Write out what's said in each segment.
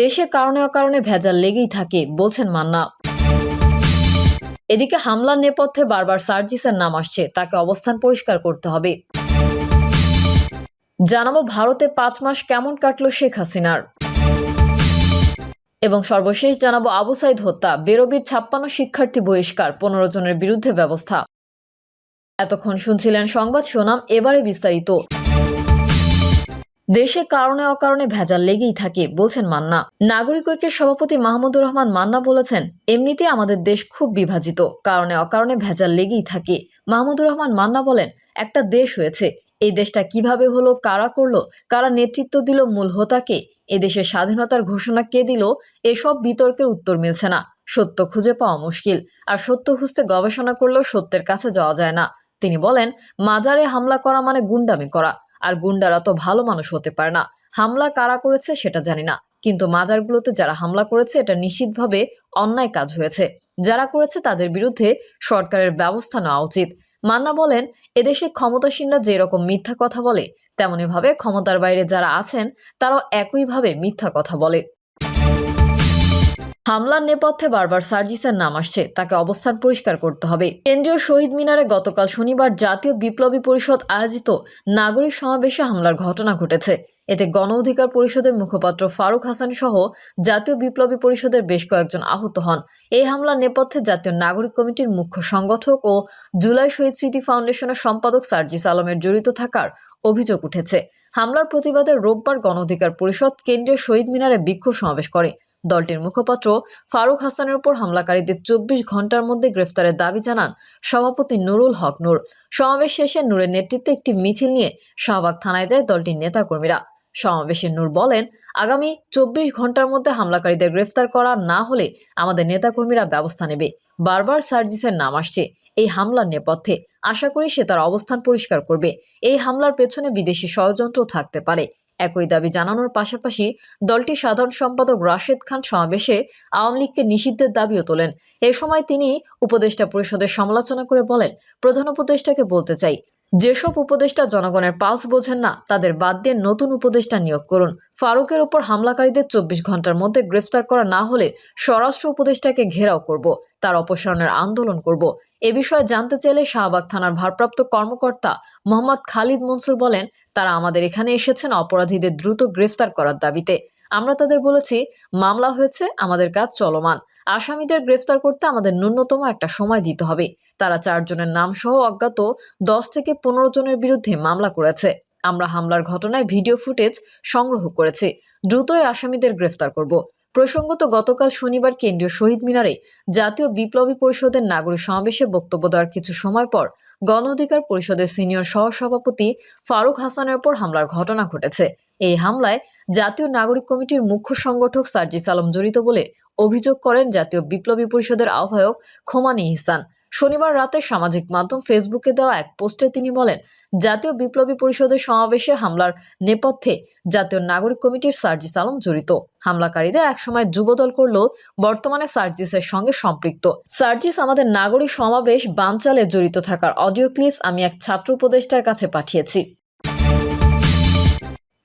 দেশে কারণে অকারণে ভেজাল লেগেই থাকে, বলছেন মান্না। এদিকে হামলার নেপথ্যে বারবার সার্জিসের নাম আসছে, তাকে অবস্থান পরিষ্কার করতে হবে। জানাব ভারতে পাঁচ মাস কেমন কাটলো শেখ হাসিনার। এবং সর্বশেষ জানাব আবু সাইদ হত্যা, বেরোবির ছাপ্পান্ন শিক্ষার্থী বহিষ্কার, পনেরো জনের বিরুদ্ধে ব্যবস্থা। এতক্ষণ শুনছিলেন সংবাদ শোনাম এবারে বিস্তারিত। দেশে কারণে অকারণে ভেজাল লেগেই থাকে, বলছেন মান্না। নাগরিক ঐক্যের সভাপতি মাহমুদুর রহমান মান্না বলেছেন, এমনিতে আমাদের দেশ খুব বিভাজিত, কারণে অকারণে ভেজাল লেগেই থাকে। মাহমুদুর রহমান মান্না বলেন, একটা দেশ হয়েছে, এই দেশটা কীভাবে হলো, কারা করল, কারা নেতৃত্ব দিল, মূল হোতাকে এদেশের স্বাধীনতার ঘোষণা কে দিল এসব বিতর্কের উত্তর মিলছে না। সত্য খুঁজে পাওয়া মুশকিল, আর সত্য খুঁজতে গবেষণা করলেও সত্যের কাছে যাওয়া যায় না। তিনি বলেন, মাজারে হামলা করা মানে গুন্ডামি করা আর গুন্ডারা তো ভালো মানুষ হতে পারে না। হামলা কারা করেছে সেটা জানি না। কিন্তু মাজারগুলোতে যারা হামলা করেছে, এটা নিশ্চিতভাবে অন্যায় কাজ হয়েছে। যারা করেছে তাদের বিরুদ্ধে সরকারের ব্যবস্থা নেওয়া উচিত। মান্না বলেন, এদেশে ক্ষমতাসীনরা যেরকম মিথ্যা কথা বলে, তেমনইভাবে ক্ষমতার বাইরে যারা আছেন, তারাও একইভাবে মিথ্যা কথা বলে। হামলার নেপথ্যে বারবার সার্জিসের নাম আসছে। তাকে অবস্থান পরিষ্কার করতে হবে। কেন্দ্রীয় শহীদ মিনারে গতকাল শনিবার জাতীয় বিপ্লবী পরিষদ আয়োজিত নাগরিক সমাবেশে হামলার ঘটনা ঘটেছে। এতে গণ অধিকার পরিষদের মুখপাত্র ফারুক হাসান সহ জাতীয় বিপ্লবী পরিষদের বেশ কয়েকজন আহত হন। এই হামলার নেপথ্যে জাতীয় নাগরিক কমিটির মুখ্য সংগঠক ও জুলাই শহীদ স্মৃতি ফাউন্ডেশনের সম্পাদক সার্জিস আলমের জড়িত থাকার অভিযোগ উঠেছে। হামলার প্রতিবাদে রোববার গণ অধিকার পরিষদ কেন্দ্রীয় শহীদ মিনারে বিক্ষোভ সমাবেশ করে। দলটির মুখপাত্র ফারুক হাসানের উপর হামলাকারীদের চব্বিশ ঘণ্টার মধ্যে গ্রেফতারের দাবি জানান সভাপতি নুরুল হক নূর। সমাবেশ শেষে নূরের নেতৃত্বে একটি মিছিল নিয়ে শাহবাগ থানায় যায় দলটির নেতাকর্মীরা। সমাবেশে নূর বলেন, আগামী চব্বিশ ঘণ্টার মধ্যে হামলাকারীদের গ্রেফতার করা না হলে আমাদের নেতাকর্মীরা ব্যবস্থা নেবে। বারবার সার্জিসের নাম আসছে। এই হামলার নেপথ্যে আশা করি সে তার অবস্থান পরিষ্কার করবে। এই হামলার পেছনে বিদেশি ষড়যন্ত্র থাকতে পারে। একই দাবি জানানোর পাশাপাশি দলটির সাধারণ সম্পাদক রাশেদ খান সমাবেশে আওয়ামী লীগকে নিষিদ্ধের দাবিও তোলেন। এ সময় তিনি উপদেষ্টা পরিষদের সমালোচনা করে বলেন, প্রধান উপদেষ্টাকে বলতে চাই, যেসব উপদেষ্টা জনগণের পালস বোঝেন না, তাদের বাদ দিয়ে নতুন উপদেষ্টা নিয়োগ করুন। ফারুকের ওপর হামলাকারীদের চব্বিশ ঘণ্টার মধ্যে গ্রেফতার করা না হলে স্বরাষ্ট্র উপদেষ্টাকে ঘেরাও করব, তার অপসারণের আন্দোলন করব। এ বিষয়ে জানতে চাইলে শাহবাগ থানার ভারপ্রাপ্ত কর্মকর্তা মোহাম্মদ খালিদ মনসুর বলেন, তারা আমাদের এখানে এসেছেন অপরাধীদের দ্রুত গ্রেফতার করার দাবিতে। আমরা তাদের বলেছি, মামলা হয়েছে, আমাদের কাজ চলমান। আসামিদের গ্রেফতার করতে আমাদের ন্যূনতম একটা সময় দিতে হবে। তারা চারজনের নাম সহ অজ্ঞাত দশ থেকে পনেরো জনের বিরুদ্ধে মামলা করেছে। আমরা হামলার ঘটনায় ভিডিও ফুটেজ সংগ্রহ করেছি। দ্রুতই আসামিদের গ্রেফতার করব। প্রসঙ্গত, গতকাল শনিবার কেন্দ্রীয় শহীদ মিনারে জাতীয় বিপ্লবী পরিষদের নাগরিক সমাবেশে বক্তব্য দেওয়ার কিছু সময় পর গণ অধিকার পরিষদের সিনিয়র সহসভাপতি ফারুক হাসানের ওপর হামলার ঘটনা ঘটেছে। এই হামলায় জাতীয় নাগরিক কমিটির মুখ্য সংগঠক সার্জিস আলম জড়িত বলে অভিযোগ করেন জাতীয় বিপ্লবী পরিষদের আহ্বায়ক খোমানি ইহসান। শনিবার রাতে সামাজিক মাধ্যম ফেসবুকে দেওয়া এক পোস্টে তিনি বলেন, জাতীয় বিপ্লবী পরিষদের সমাবেশে হামলার নেপথ্যে জাতীয় নাগরিক কমিটির সার্জিস আলম জড়িত। হামলাকারীদের একসময় যুবদল করলেও বর্তমানে সার্জিসের সঙ্গে সম্পৃক্ত। সার্জিস আমাদের নাগরিক সমাবেশ বানচালে জড়িত থাকার অডিও ক্লিপস আমি এক ছাত্র উপদেষ্টার কাছে পাঠিয়েছি।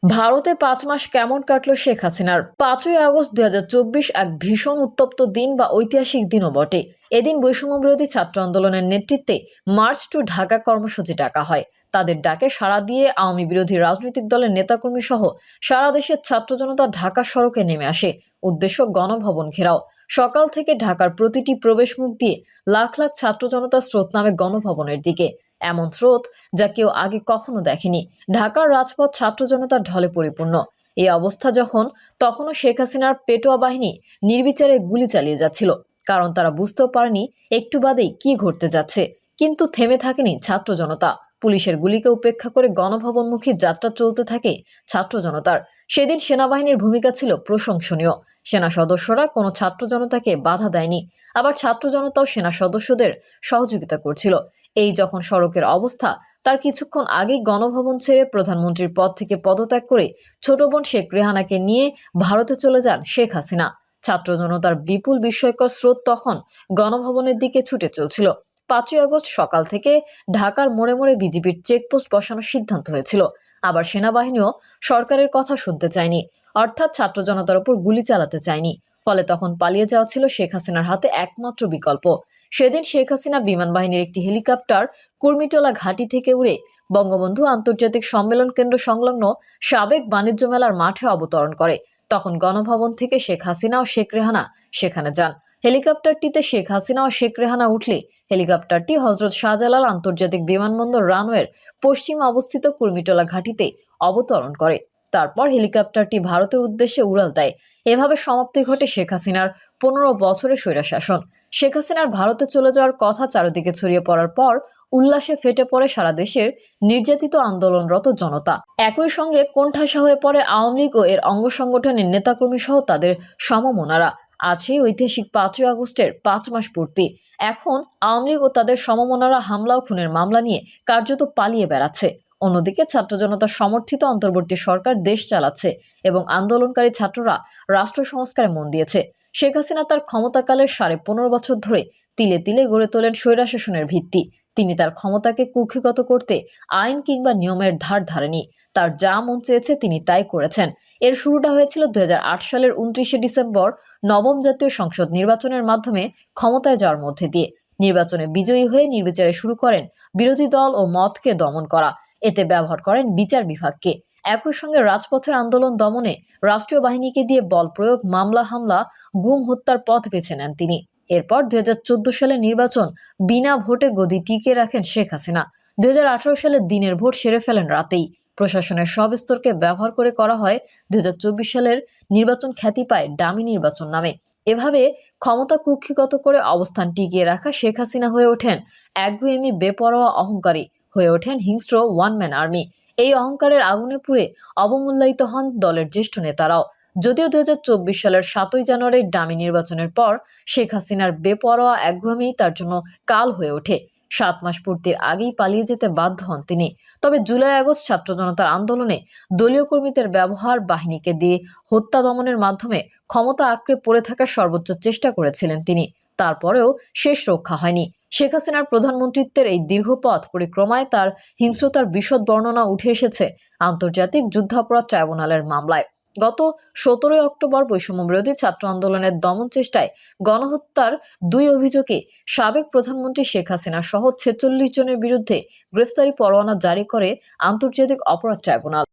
ভারতে পাঁচ মাস কেমন কাটলো শেখ হাসিনার? পাঁচই আগস্ট দুই এক ভীষণ উত্তপ্ত দিন বা ঐতিহাসিক দিনও বটে। এদিন বৈষম্য বিরোধী ছাত্র আন্দোলনের নেতৃত্বে মার্চ টু ঢাকা কর্মসূচি ডাকা হয়। তাদের ডাকে সাড়া দিয়ে আওয়ামী বিরোধী রাজনৈতিক দলের নেতাকর্মী সহ সারা দেশের ছাত্র জনতা ঢাকা সড়কে নেমে আসে। উদ্দেশ্য গণভবন ঘেরাও। সকাল থেকে ঢাকার প্রতিটি প্রবেশমুখ দিয়ে লাখ লাখ ছাত্র জনতা স্রোত নামে গণভবনের দিকে। এমন স্রোত যা কেউ আগে কখনো দেখেনি। ঢাকার রাজপথ ছাত্র জনতার ঢলে পরিপূর্ণ। এই অবস্থা যখন, তখনও শেখ হাসিনার পেটোয়া বাহিনী নির্বিচারে গুলি চালিয়ে যাচ্ছিল। কারণ তারা বুঝতেও পারেনি একটু বাদেই কি ঘটতে যাচ্ছে। কিন্তু থেমে থাকেনি ছাত্র জনতা। পুলিশের গুলিকে উপেক্ষা করে গণভবনমুখী যাত্রা চলতে থাকে ছাত্র জনতার। সেদিন সেনাবাহিনীর ভূমিকা ছিল প্রশংসনীয়। সেনা সদস্যরা কোনো ছাত্র জনতাকে বাধা দেয়নি। আবার ছাত্র জনতাও সেনা সদস্যদের সহযোগিতা করছিল। এই যখন সড়কের অবস্থা, তার কিছুক্ষণ আগেই গণভবন ছেড়ে প্রধানমন্ত্রীর পদ থেকে পদত্যাগ করে ছোট বোন শেখ রেহানাকে নিয়ে ভারতে চলে যান শেখ হাসিনা। ছাত্র জনতার বিপুল বিস্ময়কর স্রোত তখন গণভবনের দিকে ছুটে চলছিল। পাঁচই আগস্ট সকাল থেকে ঢাকার মোড়ে মোড়ে বিজেপির চেকপোস্ট বসানোর সিদ্ধান্ত হয়েছিল। আবার সেনাবাহিনীও সরকারের কথা শুনতে চায়নি, অর্থাৎ ছাত্র জনতার উপর গুলি চালাতে চায়নি। ফলে তখন পালিয়ে যাওয়া ছিল শেখ হাসিনার হাতে একমাত্র বিকল্প। সেদিন শেখ হাসিনা বিমান বাহিনীর একটি হেলিকপ্টার কুর্মিটোলা ঘাঁটি থেকে উড়ে বঙ্গবন্ধু আন্তর্জাতিক সম্মেলন কেন্দ্র সংলগ্ন সাবেক বাণিজ্য মেলার মাঠে অবতরণ করে। তখন গণভবন থেকে শেখ হাসিনা ও শেখ রেহানা সেখানে যান। হেলিকপ্টারটিতে শেখ হাসিনা ও শেখ রেহানা উঠলে হেলিকপ্টারটি হজরত শাহজালাল আন্তর্জাতিক বিমানবন্দর রানওয়ের পশ্চিমে অবস্থিত কুর্মিটোলা ঘাঁটিতে অবতরণ করে। তারপর হেলিকপ্টারটি ভারতের উদ্দেশ্যে উড়াল দেয়। এভাবে সমাপ্তি ঘটে শেখ হাসিনার পনেরো বছরের স্বৈরাশাসন। শেখ হাসিনার ভারতে চলে যাওয়ার কথা চারিদিকে ছড়িয়ে পড়ার পর উল্লাসে ফেটে পড়ে সারা দেশের নির্যাতিত আন্দোলনরত জনতা। একই সঙ্গে কোণঠাসা হয়ে পড়ে আওয়ামী লীগ ও এর অঙ্গ সংগঠনের নেতাকর্মী সহ তাদের সমমনারা। সেই ঐতিহাসিক পাঁচই আগস্টের পাঁচ মাস পূর্তি। এখন আওয়ামী লীগ ও তাদের সমমনারা হামলা ও খুনের মামলা নিয়ে কার্যত পালিয়ে বেড়াচ্ছে। অন্যদিকে ছাত্র জনতার সমর্থিত অন্তর্বর্তী সরকার দেশ চালাচ্ছে এবং আন্দোলনকারী ছাত্ররা রাষ্ট্র সংস্কারে মন দিয়েছে। শেখ হাসিনা তার ক্ষমতাকালের সাড়ে পনেরো বছর ধরে তিলে তিলে গড়ে তোলেন স্বৈরাশাসনের ভিত্তি। তিনি তার ক্ষমতাকে কুক্ষিগত করতে আইন কিংবা নিয়মের ধার ধারেনি। তার যা মন চেয়েছে তিনি তাই করেছেন। এর শুরুটা হয়েছিল দু হাজার আট সালের উনত্রিশে ডিসেম্বর নবম জাতীয় সংসদ নির্বাচনের মাধ্যমে ক্ষমতায় যাওয়ার মধ্যে দিয়ে। নির্বাচনে বিজয়ী হয়ে নির্বিচারে শুরু করেন বিরোধী দল ও মতকে দমন করা। এতে ব্যবহার করেন বিচার বিভাগকে। একই সঙ্গে রাজপথের আন্দোলন দমনে রাষ্ট্রীয় বাহিনীকে দিয়ে বল প্রয়োগ, মামলা, হামলা, গুম, হত্যার পথ বেছে নেন তিনি। এরপর দুই সালে নির্বাচন বিনা ভোটে গদি টিকে রাখেন শেখ হাসিনা। দুই সালে দিনের ভোট সেরে ফেলেন রাতেই। প্রশাসনের সব স্তরকে ব্যবহার করে করা হয় দুই হাজার চব্বিশ সালের নির্বাচন খ্যাতি পায় ডামি নির্বাচন নামে। এভাবে ক্ষমতা কুক্ষিগত করে অবস্থান টিকিয়ে রাখা শেখ হাসিনা হয়ে ওঠেন একগুয়েমি বেপরোয়া, অহংকারী। হয়ে ওঠেন হিংস্র ওয়ান ম্যান আর্মি। এই অহংকারের আগুনে পুড়ে অবমূল্যায়িত হন দলের জ্যেষ্ঠ নেতারাও। যদিও দুই হাজার চব্বিশ সালের সাতই জানুয়ারির ডামি নির্বাচনের পর শেখ হাসিনার বেপরোয়া একঘেয়েমি তার জন্য কাল হয়ে ওঠে। সাত মাস পূর্তির আগেই পালিয়ে যেতে বাধ্য হন তিনি। তবে জুলাই আগস্ট ছাত্র জনতার আন্দোলনে দলীয় কর্মীদের ব্যবহার বাহিনীকে দিয়ে হত্যা দমনের মাধ্যমে ক্ষমতা আঁকড়ে পড়ে থাকার সর্বোচ্চ চেষ্টা করেছিলেন তিনি। তারপরেও শেষ রক্ষা হয়নি। শেখ হাসিনার প্রধানমন্ত্রিত্বের এই দীর্ঘ পথ পরিক্রমায় তার হিংস্রতার বিশদ বর্ণনা উঠে এসেছে আন্তর্জাতিক যুদ্ধাপরাধ ট্রাইব্যুনালের মামলায়। গত সতেরোই অক্টোবর বৈষম্য বিরোধী ছাত্র আন্দোলনের দমন চেষ্টায় গণহত্যার দুই অভিযোগে সাবেক প্রধানমন্ত্রী শেখ হাসিনা সহ ছেচল্লিশ জনের বিরুদ্ধে গ্রেফতারি পরোয়ানা জারি করে আন্তর্জাতিক অপরাধ ট্রাইব্যুনাল।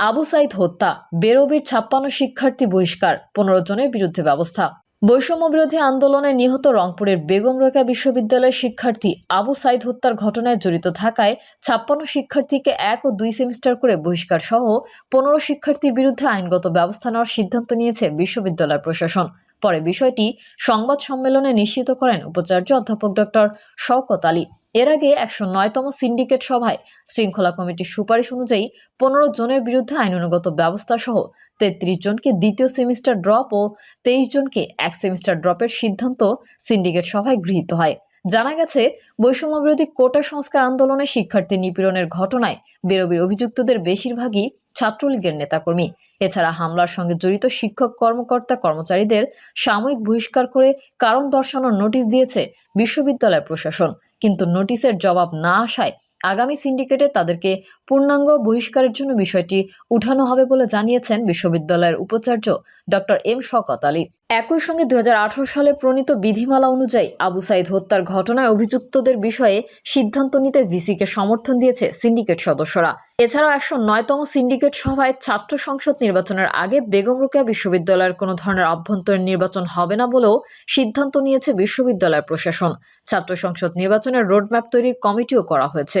আবু সাইদ হত্যা, বেরোবির ছাপ্পান্ন শিক্ষার্থী বহিষ্কার, পনেরো জনের বিরুদ্ধে ব্যবস্থা। বৈষম্য বিরোধী আন্দোলনে নিহত রংপুরের বেগম রোকেয়া বিশ্ববিদ্যালয়ের শিক্ষার্থী আবু সাইদ হত্যার ঘটনায় জড়িত থাকায় ছাপ্পান্ন শিক্ষার্থীকে এক ও দুই সেমিস্টার করে বহিষ্কার সহ পনেরো শিক্ষার্থীর বিরুদ্ধে আইনগত ব্যবস্থা নেওয়ার সিদ্ধান্ত নিয়েছে বিশ্ববিদ্যালয় প্রশাসন। পরে বিষয়টি সংবাদ সম্মেলনে নিশ্চিত করেন উপাচার্য অধ্যাপক ডক্টর শওকত আলী। এর আগে একশো নয়তম সিন্ডিকেট সভায় শৃঙ্খলা কমিটির সুপারিশ অনুযায়ী পনেরো জনের বিরুদ্ধে আইনানুগত ব্যবস্থা সহ তেত্রিশ জনকে দ্বিতীয় সেমিস্টার ড্রপ ও তেইশ জনকে এক সেমিস্টার ড্রপের সিদ্ধান্ত সিন্ডিকেট সভায় গৃহীত হয়। জানা গেছে, বৈষম্যবিরোধী কোটা সংস্কার আন্দোলনে শিক্ষার্থী নিপীড়নের ঘটনায় বেরোবির অভিযুক্তদের বেশিরভাগই ছাত্রলীগের নেতাকর্মী। এছাড়া হামলার সঙ্গে জড়িত শিক্ষক, কর্মকর্তা, কর্মচারীদের সাময়িক বহিষ্কার করে কারণ দর্শানোর নোটিশ দিয়েছে বিশ্ববিদ্যালয় প্রশাসন। কিন্তু নোটিশের জবাব না আসায় আগামী সিন্ডিকেটে তাদেরকে পূর্ণাঙ্গ বহিষ্কারের জন্য বিষয়টি উঠানো হবে বলে জানিয়েছেন বিশ্ববিদ্যালয়ের উপাচার্য ডক্টর এম শকত আলী। একই সঙ্গে দুহাজার আঠারো সালে প্রণীত বিধিমালা অনুযায়ী আবু সাইদ হত্যার ঘটনায় অভিযুক্তদের বিষয়ে সিদ্ধান্ত নিতে ভিসিকে সমর্থন দিয়েছে সিন্ডিকেট সদস্যরা। এছাড়াও একশো নয়তম সিন্ডিকেট সভায় ছাত্র সংসদ নির্বাচনের আগে বেগম রোকেয়া বিশ্ববিদ্যালয়ের কোনো ধরনের অভ্যন্তরীণ নির্বাচন হবে না বলেও সিদ্ধান্ত নিয়েছে বিশ্ববিদ্যালয় প্রশাসন। ছাত্র সংসদ নির্বাচনের রোডম্যাপ তৈরির কমিটিও করা হয়েছে।